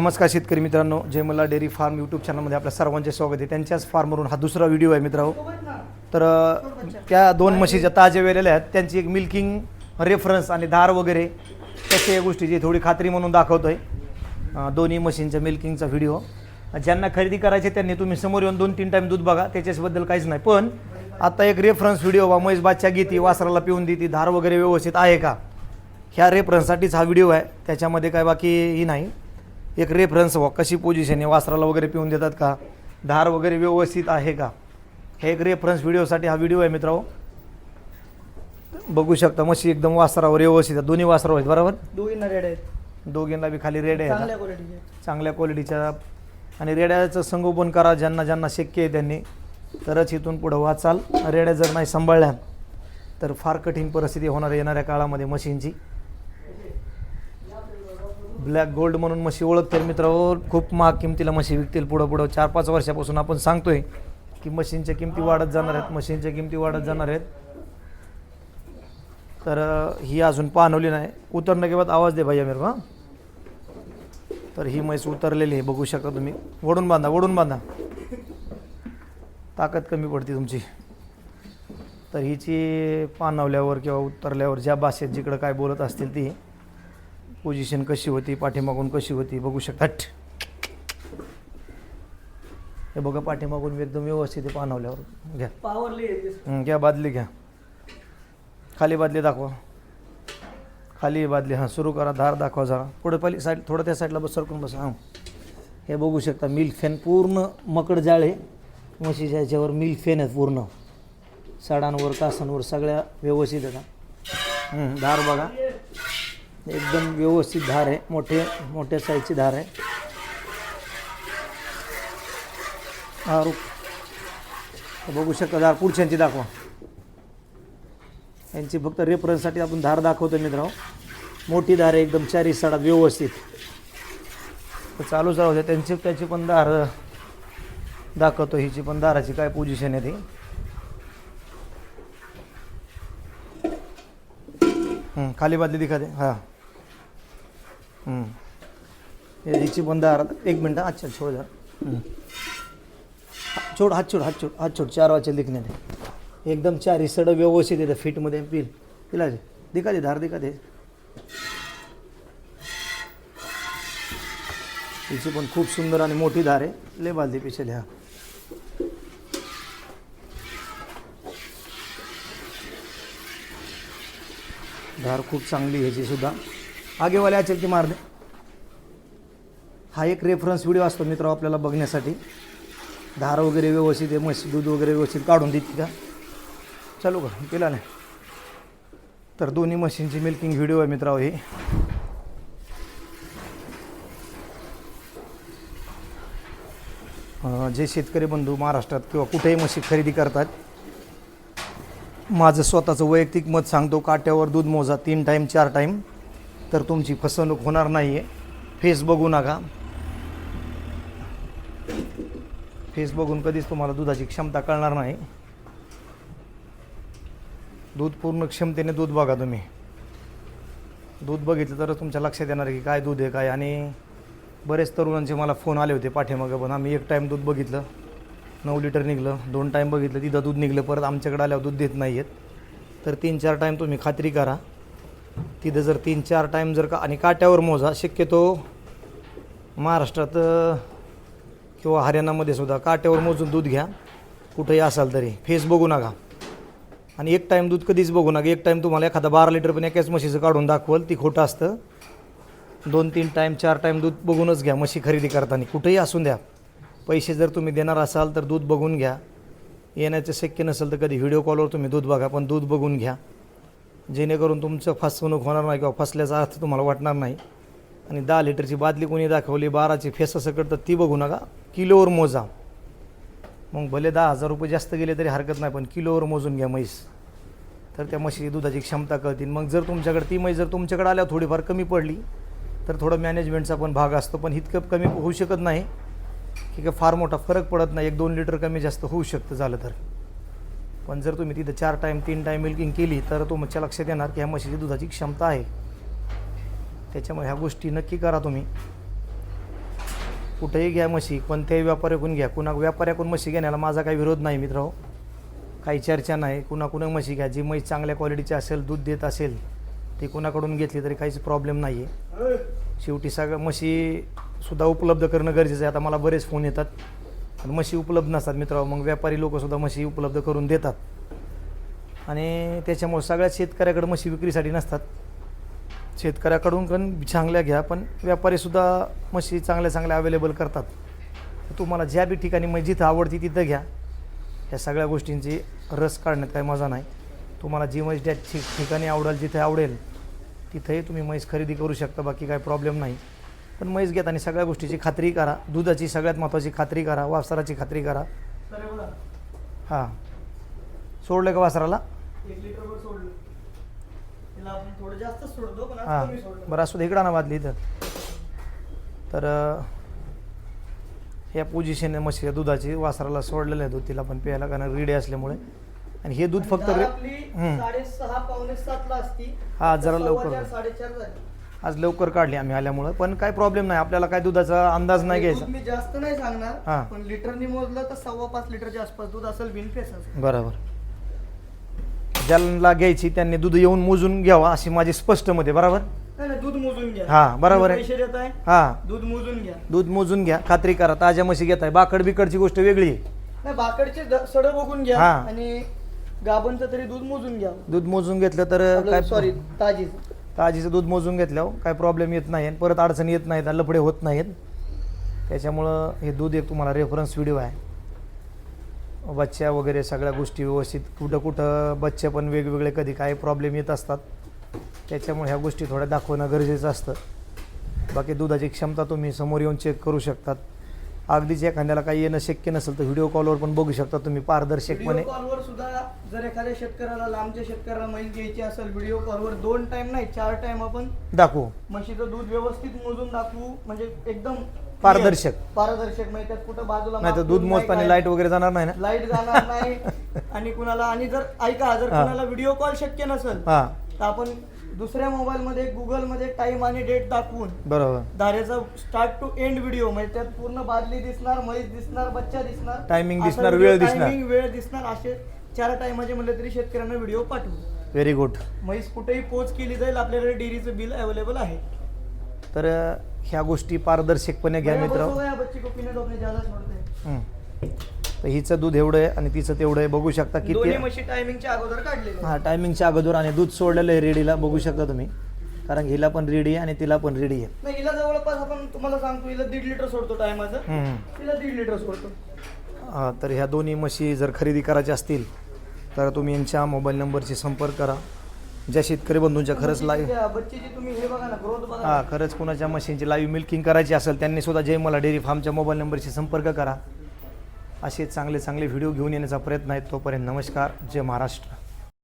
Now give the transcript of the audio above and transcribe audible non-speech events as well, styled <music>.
नमस्कार शेतकरी मित्रांनो जय मला डेअरी फार्म यूट्यूब चॅनलमध्ये आपल्या सर्वांचे स्वागत आहे. त्यांच्याच फार्मवरून हा दुसरा व्हिडिओ आहे मित्रांनो. तर त्या दोन म्हशी ज्या ताज्या वेलेल्या आहेत. त्यांची एक मिल्किंग रेफरन्स आणि धार वगैरे तसे या गोष्टीची थोडी खात्री म्हणून दाखवतो आहे दोन्ही मशीनच्या मिल्किंगचा व्हिडिओ. ज्यांना खरेदी करायचे त्यांनी तुम्ही समोर येऊन दोन तीन टाईम दूध बघा. त्याच्याबद्दल काहीच नाही. पण आता एक रेफरन्स व्हिडिओ बा महेश बादच्या गीती वासराला पिऊन देती. धार वगैरे व्यवस्थित आहे का? ह्या रेफरन्ससाठीच हा व्हिडिओ आहे. त्याच्यामध्ये काय बाकी ही नाही. एक रेफरन्स व कशी पोझिशन आहे? वासराला वगैरे पिऊन देतात का? धार वगैरे व्यवस्थित आहे का? हे एक रेफरन्स व्हिडिओसाठी हा व्हिडिओ आहे मित्रांनो. बघू शकता मशी एकदम वासरावर व्यवस्थित आहे. दोन्ही वासरावर आहेत बरोबर? दोघींना रेड आहेत. दोघींना बी खाली रेड आहे चांगल्या क्वालिटीचे चांगल्या क्वालिटीच्या आणि रेड्याचं संगोपन करा ज्यांना ज्यांना शक्य आहे त्यांनी. तरच इथून पुढं वाचाल. रेड्या जर नाही सांभाळल्या तर फार कठीण परिस्थिती होणार आहे येणाऱ्या काळामध्ये मशीनची. ब्लॅक गोल्ड म्हणून म्हशी ओळखतील मित्रांनो हो, खूप महाग किमतीला म्हशी विकतील पुढं पुढं. चार पाच वर्षापासून आपण सांगतोय की मशीनच्या किमती वाढत जाणार आहेत मशीनच्या किमती वाढत जाणार आहेत. तर ही अजून पाहणवली नाही. उतरणं के बाद आवाज दे भाई मेरे हां. तर ही म्हैस उतरलेली आहे बघू शकता तुम्ही. वडून बांधा वडून बांधा. ताकद कमी पडते तुमची. तर हिची पानवल्यावर किंवा उतरल्यावर ज्या भाषेत जिकडं काय बोलत असतील ती पोझिशन कशी होती पाठीमागून कशी होती बघू शकता. हट. हे बघा पाठीमागून एकदम व्यवस्थित आहे घ्या. पॉवरली घ्या बादली घ्या. खाली बादली दाखवा. खाली बादली हां सुरू करा धार दाखवा जरा. पुढे पहिली साईड थोडं त्या साईडला बस सरकून बसा हां. हे बघू शकता मिल्क फॅन पूर्ण मकड जाळ. म्हशीच्या ह्याच्यावर मिल्क फॅन आहेत पूर्ण. साडांवर कासांवर सगळ्या व्यवस्थित आहेत हं, धार बघा. एकदम व्यवस्थित धार आहे. मोठे मोठ्या साईजची धार आहे. हा बघू शकता धार पुढच्यांची दाखवा. यांची फक्त रेफरन्ससाठी आपण धार दाखवतो मित्रांनो. मोठी धार आहे एकदम चारी सडा व्यवस्थित. तर चालूच राहू द्या. त्यांची त्याची पण धार दाखवतो हिची पण दाराची काय पोझिशन आहे ती. खाली बादली दिखा दे हां. हिची पण दार एक मिनट अच्छा छोड़ जा। छोड हात छोड हात छोड हात छोड चार वाजचे लिखणे दे। एकदम चार सड व्यवस्थित येतं फिटमध्ये पिल पिला दे दिका दे धार दिका दे। तिची पण खूप सुंदर आणि मोठी धार आहे. ले बालदी पिछे लिहा धार खूप चांगली ह्याची सुद्धा. आगेवाले असेल की मारले हा एक रेफरन्स व्हिडिओ असतो मित्र आपल्याला बघण्यासाठी. धार वगैरे व्यवस्थित आहे म्हशी दूध वगैरे व्यवस्थित काढून देते का? चालू का केला नाही. तर दोन्ही मशीनची मिल्किंग व्हिडिओ आहे मित्राव हे. जे शेतकरी बंधू महाराष्ट्रात किंवा कुठेही म्हशी खरेदी करतात माझं स्वतःचं वैयक्तिक मत सांगतो काट्यावर दूध मोजा तीन टाईम चार टाईम तर तुमची फसवणूक होणार नाही आहे फेस बघू नका फेस बघून कधीच तुम्हाला दुधाची क्षमता कळणार नाही. दूध पूर्ण क्षमतेने दूध बघा तुम्ही. दूध बघितलं तर तुमच्या लक्षात येणार आहे की काय दूध आहे काय आणि बरेच तरुणांचे मला फोन आले होते पाठीमागं पण आम्ही एक टाईम दूध बघितलं. नऊ लिटर निघलं. दोन टाईम बघितलं. तिथं दूध निघलं. परत आमच्याकडे आल्यावर दूध देत नाही आहेत तर तीन चार टाईम तुम्ही खात्री करा. तिथं जर तीन चार टाईम जर का आणि काट्यावर मोजा शक्यतो महाराष्ट्रात किंवा हरियाणामध्ये सुद्धा काट्यावर मोजून दूध घ्या. कुठंही असाल तरी. फेस बघू नका. आणि एक टाईम दूध कधीच बघू नका. एक टाईम तुम्हाला एखादा बारा लिटर पण एकाच म्हशीचं काढून दाखवल ती खोटं असतं. दोन तीन टाईम चार टाईम दूध बघूनच घ्या म्हशी खरेदी करताना. कुठेही असून द्या. पैसे जर तुम्ही देणार असाल तर दूध बघून घ्या. येण्याचं शक्य नसेल तर कधी व्हिडिओ कॉलवर तुम्ही दूध बघा पण दूध बघून घ्या. जेणेकरून तुमचं फसवणूक होणार नाही किंवा फसल्याचा अर्थ तुम्हाला वाटणार नाही. आणि दहा लिटरची बादली कोणी दाखवली बाराची फेस असं ती बघू नका. किलोवर मोजा. मग भले दहा हजार रुपये जास्त गेले तरी हरकत नाही पण किलोवर मोजून घ्या म्हैस. तर त्या म्हशीची दुधाची क्षमता कळतील. मग जर तुमच्याकडे ती म्हैस जर तुमच्याकडे आल्यावर थोडीफार कमी पडली तर थोडं मॅनेजमेंटचा पण भाग असतो पण इतकं कमी होऊ शकत नाही की काय फार मोठा फरक पडत नाही. एक दोन लिटर कमी जास्त होऊ शकतं झालं तर. पण जर तुम्ही तिथं चार टाईम तीन टाईम मिल्किंग केली तर तुमच्या लक्षात येणार की ह्या म्हशीची दुधाची क्षमता आहे. त्याच्यामुळे ह्या गोष्टी नक्की करा तुम्ही. कुठेही घ्या म्हशी कोणत्याही व्यापाऱ्याकडून घ्या. कुणा व्यापाऱ्याकडून म्हशी घेण्याला माझा काही विरोध नाही मित्र काही चर्चा नाही. कुणाकुणा म्हशी घ्या. जी म्हैस चांगल्या क्वालिटीची असेल दूध देत असेल ती कुणाकडून घेतली तरी काहीच प्रॉब्लेम नाही आहे शेवटी सगळं म्हशीसुद्धा उपलब्ध करणं गरजेचं आहे. आता मला बरेच फोन येतात. आणि म्हशी उपलब्ध नसतात मित्र मग व्यापारी लोकसुद्धा म्हशी उपलब्ध करून देतात. आणि त्याच्यामुळे सगळ्याच शेतकऱ्याकडे म्हशी विक्रीसाठी नसतात. शेतकऱ्याकडून पण चांगल्या घ्या पण व्यापारीसुद्धा म्हशी चांगल्या चांगल्या अवेलेबल करतात. तुम्हाला ज्या बी ठिकाणी मग जिथं आवडती तिथं घ्या. या सगळ्या गोष्टींची रस काढण्यात काही मजा नाही. तुम्हाला जी म्हैस ज्या ठिक ठिकाणी आवडेल जिथे आवडेल तिथंही तुम्ही म्हैस खरेदी करू शकता. बाकी काही प्रॉब्लेम नाही. पण म्हैस घेताना सगळ्या गोष्टीची खात्री करा. दुधाची सगळ्यात महत्त्वाची खात्री करा. वासराची खात्री करा. हे हां. सोडलं का वासराला हां. बरं असू दे इकडं ना बादली इथं. तर ह्या पोझिशन म्हशीच्या दुधाची वासराला सोडलेलं आहे दूध तिला पण प्यायला कारण रिडे असल्यामुळे. आणि हे दूध फक्त आणि हा, जरा लवकर. आज लवकर काढली आम्ही आल्यामुळं. पण काय प्रॉब्लेम नाही आपल्याला काय दुधाचा अंदाज नाही घ्यायचा. मी जास्त नाही हा. सांगणार पण लिटरनी मोजलं तर सव्वा पाच लिटरच्या आसपास दूध असेल बिन फेस असेल बरोबर. ज्यांना घ्यायची त्यांनी दूध येऊन मोजून घ्यावा अशी माझी स्पष्ट मते बरोबर? नाही नाही, दूध मोजून घ्या. हा, बरोबर आहे. तुम्ही पैसे देताय हां. दूध मोजून घ्या. दूध मोजून घ्या खात्री करा ताज्या म्हशी घेताय बाकड बिकडची गोष्ट वेगळी आहे. नाही बाकडचे द- सड बघून घ्या हा. आणि गाभणचं तरी दूध मोजून घ्या. दूध मोजून घेतलं तर काय सॉरी ताजी ताजीचं दूध मोजून घेतल्यावर काय प्रॉब्लेम येत नाही परत अडचणी येत नाहीत लफडे होत नाहीत. त्याच्यामुळं हे दूध एक तुम्हाला रेफरन्स व्हिडिओ आहे. बच्च्या वगैरे सगळ्या गोष्टी व्यवस्थित कुठं कुठं बच्चे पण वेगवेगळे कधी काय प्रॉब्लेम येत असतात. त्याच्यामुळे ह्या गोष्टी थोड्या दाखवणं गरजेचं असतं. बाकी दुधाची क्षमता तुम्ही समोर येऊन चेक करू शकतात. अगदीच एखाद्याला काही येणं शक्य नसेल तर व्हिडिओ कॉलवर पण बघू शकता तुम्ही पारदर्शकपणे कॉलवर सुद्धा जर एखाद्या शेतकऱ्याला लांबच्या शेतकऱ्याला म्हैस घ्यायची असेल व्हिडिओ कॉलवर दोन टाइम नाही चार टाइम आपण दाखवू म्हशीचं दूध व्यवस्थित मोजून दाखवू म्हणजे एकदम पारदर्शक. पारदर्शक म्हणजे त्यात कुठं बाजूला नाही तर दूध मोजताना. लाइट वगैरे जाणार नाही ना लाइट जाणार नाही <laughs> आणि कुणाला आणि जर ऐका जर. कुणाला व्हिडिओ कॉल शक्य नसेल हां तर आपण दुसऱ्या मोबाईल मध्ये गुगलमध्ये टाइम आणि डेट दाखवून बरोबर धारेचा स्टार्ट टू एंड व्हिडिओ म्हणजे त्यात पूर्ण बादली दिसणार म्हैस दिसणार बच्चा दिसणार असा दिसणार, वेळ दिसणार. वेळ दिसणार असे चार टाइमाचे म्हणले तरी शेतकऱ्यांना व्हिडिओ पाठवू व्हेरी गुड म्हैस कुठेही पोच केली जाईल आपल्याकडे डेअरीचं बिल अवेलेबल आहे तर ह्या गोष्टी पारदर्शकपणे घ्या मित्र बच्ची को पीने दो, अपने ज्यादा छोड़ते हैं. हं. तर हिचं दूध एवढं आहे आणि तिचं तेवढं आहे. बघू शकता किती दोन्ही म्हशी टायमिंगच्या अगोदर काढलेले हां टायमिंगच्या अगोदर आणि दूध सोडलेलं आहे रेडीला. बघू शकता तुम्ही. कारण हिला पण रेडी आहे आणि तिला पण रेडी आहे. नाही हिला जवळपास आपण तुम्हाला सांगतो हिला दीड लिटर सोडतो टायमाचं. दीड लिटर सोडतो. हा, तर ह्या दोन्ही म्हशी जर खरेदी करायच्या असतील तर तुम्ही यांच्या मोबाईल नंबरशी संपर्क करा. ज्या शेतकरी बंधूंच्या खरंच लाईव्ह त्या बच्चीची तुम्ही हे बघा ना ग्रोथ बघा हा. खरंच कुणाच्या मशीनची लाईव्ह मिल्किंग करायची असेल त्यांनी सुद्धा जय मला डेअरी फार्मच्या मोबाईल नंबरशी संपर्क करा. असे चांगले चांगले व्हिडिओ घेऊन येण्याचा प्रयत्न आहे तोपर्यंत नमस्कार. जय महाराष्ट्र.